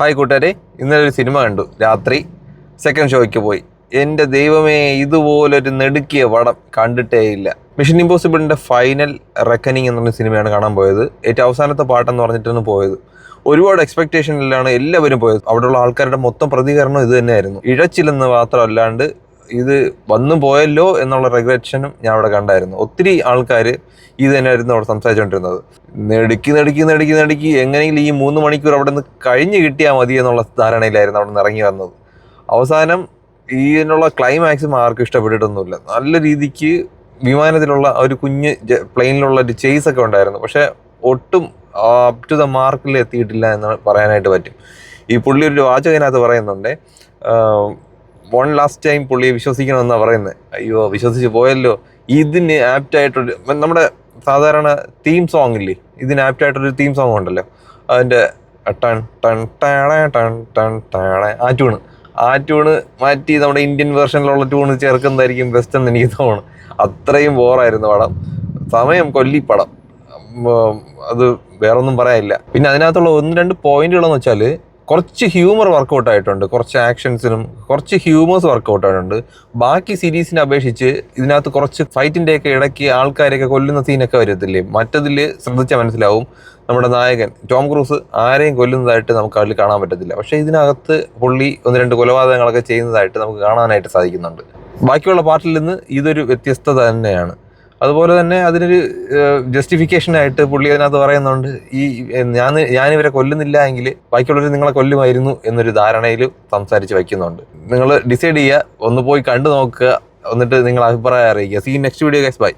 Hi കൂട്ടുകാരെ ഇന്നലെ ഒരു സിനിമ കണ്ടു രാത്രി സെക്കൻഡ് ഷോയ്ക്ക് പോയി. എന്റെ ദൈവമേ ഇതുപോലൊരു നെടുക്കിയ വടം കണ്ടിട്ടേ ഇല്ല. മിഷൻ ഇമ്പോസിബിളിന്റെ ഫൈനൽ റെക്കനിങ് എന്നുള്ള സിനിമയാണ് കാണാൻ പോയത്. ഏറ്റവും അവസാനത്തെ പാട്ടെന്ന് പറഞ്ഞിട്ടാണ് പോയത്. ഒരുപാട് എക്സ്പെക്ടേഷനിലാണ് എല്ലാവരും പോയത്. അവിടെയുള്ള ആൾക്കാരുടെ മൊത്തം പ്രതികരണം ഇത് തന്നെയായിരുന്നു. ഇഴച്ചില്ലെന്ന് മാത്രമല്ലാണ്ട് ഇത് വന്നു പോയല്ലോ എന്നുള്ള റെഗുലേഷനും ഞാൻ അവിടെ കണ്ടായിരുന്നു. ഒത്തിരി ആൾക്കാർ ഇത് തന്നെയായിരുന്നു അവിടെ സംസാരിച്ചുകൊണ്ടിരുന്നത്. നെടുക്കി നെടുക്കി നെടുക്കി നെടുക്കി. എങ്ങനെയെങ്കിലും ഈ മൂന്ന് മണിക്കൂർ അവിടെ നിന്ന് കഴിഞ്ഞ് കിട്ടിയാൽ മതി എന്നുള്ള ധാരണയിലായിരുന്നു അവിടെ നിന്ന് ഇറങ്ങി വന്നത്. അവസാനം ഇതിനുള്ള ക്ലൈമാക്സും ആർക്കും ഇഷ്ടപ്പെട്ടിട്ടൊന്നുമില്ല. നല്ല രീതിക്ക് വിമാനത്തിലുള്ള ഒരു കുഞ്ഞ് പ്ലെയിനിലുള്ള ഒരു ചേസ് ഒക്കെ ഉണ്ടായിരുന്നു. പക്ഷേ ഒട്ടും അപ് ടു ദ മാർക്കിൽ എത്തിയിട്ടില്ല എന്ന് പറയാനായിട്ട് പറ്റും. ഈ പുള്ളി ഒരു വാചകനകത്ത് പറയുന്നുണ്ട് വൺ ലാസ്റ്റ് ടൈം പുള്ളിയെ വിശ്വസിക്കണമെന്നാണ് പറയുന്നത് അയ്യോ വിശ്വസിച്ച് പോയല്ലോ. ഇതിന് ആപ്റ്റായിട്ടൊരു നമ്മുടെ സാധാരണ തീം സോങ് ഇല്ലേ? ഇതിന് ആപ്റ്റായിട്ടൊരു തീം സോങ് ഉണ്ടല്ലോ. അതിന്റെ ടൺ ടൺ ടാണ ടൺ ടൺ ടണ. ആ ട്യൂണ് ആ ട്യൂണ് മാറ്റി നമ്മുടെ ഇന്ത്യൻ വേർഷനിലുള്ള ട്യൂണ് ചേർക്കുന്നതായിരിക്കും ബെസ്റ്റ് എന്ന് എനിക്ക് തോന്നുന്നു. അത്രയും ബോറായിരുന്നു പടം. സമയം കൊല്ലി പടം അത് വേറൊന്നും പറയാനില്ല. പിന്നെ അതിനകത്തുള്ള ഒന്ന് രണ്ട് പോയിന്റുകളെന്ന് വെച്ചാൽ കുറച്ച് ഹ്യൂമർ വർക്കൗട്ട് ആയിട്ടുണ്ട്. കുറച്ച് ആക്ഷൻസിനും കുറച്ച് ഹ്യൂമേഴ്സ് വർക്കൗട്ട് ആയിട്ടുണ്ട്. ബാക്കി സീരീസിനെ അപേക്ഷിച്ച് ഇതിനകത്ത് കുറച്ച് ഫൈറ്റിന്റെ ഒക്കെ ഇടയ്ക്ക് ആൾക്കാരെയൊക്കെ കൊല്ലുന്ന സീനൊക്കെ വരത്തില്ലേ? മറ്റതിൽ ശ്രദ്ധിച്ചാൽ മനസ്സിലാവും നമ്മുടെ നായകൻ ടോം ക്രൂസ് ആരെയും കൊല്ലുന്നതായിട്ട് നമുക്ക് അതിൽ കാണാൻ പറ്റത്തില്ല. പക്ഷേ ഇതിനകത്ത് പുള്ളി ഒന്ന് രണ്ട് കൊലപാതകങ്ങളൊക്കെ ചെയ്യുന്നതായിട്ട് നമുക്ക് കാണാനായിട്ട് സാധിക്കുന്നുണ്ട്. ബാക്കിയുള്ള പാർട്ടിൽ നിന്ന് ഇതൊരു വ്യത്യസ്തത തന്നെയാണ്. അതുപോലെ തന്നെ അതിനൊരു ജസ്റ്റിഫിക്കേഷൻ ആയിട്ട് പുള്ളി അതിനകത്ത് പറയുന്നുണ്ട് ഈ ഞാൻ ഞാനിവരെ കൊല്ലുന്നില്ല എങ്കിൽ ബാക്കിയുള്ളവർ നിങ്ങളെ കൊല്ലുമായിരുന്നു എന്നൊരു ധാരണയിൽ സംസാരിച്ച് വയ്ക്കുന്നുണ്ട്. നിങ്ങൾ ഡിസൈഡ് ചെയ്യുക ഒന്ന് പോയി കണ്ടു നോക്കുക എന്നിട്ട് നിങ്ങൾ അഭിപ്രായം അറിയിക്കുക. See next video guys bye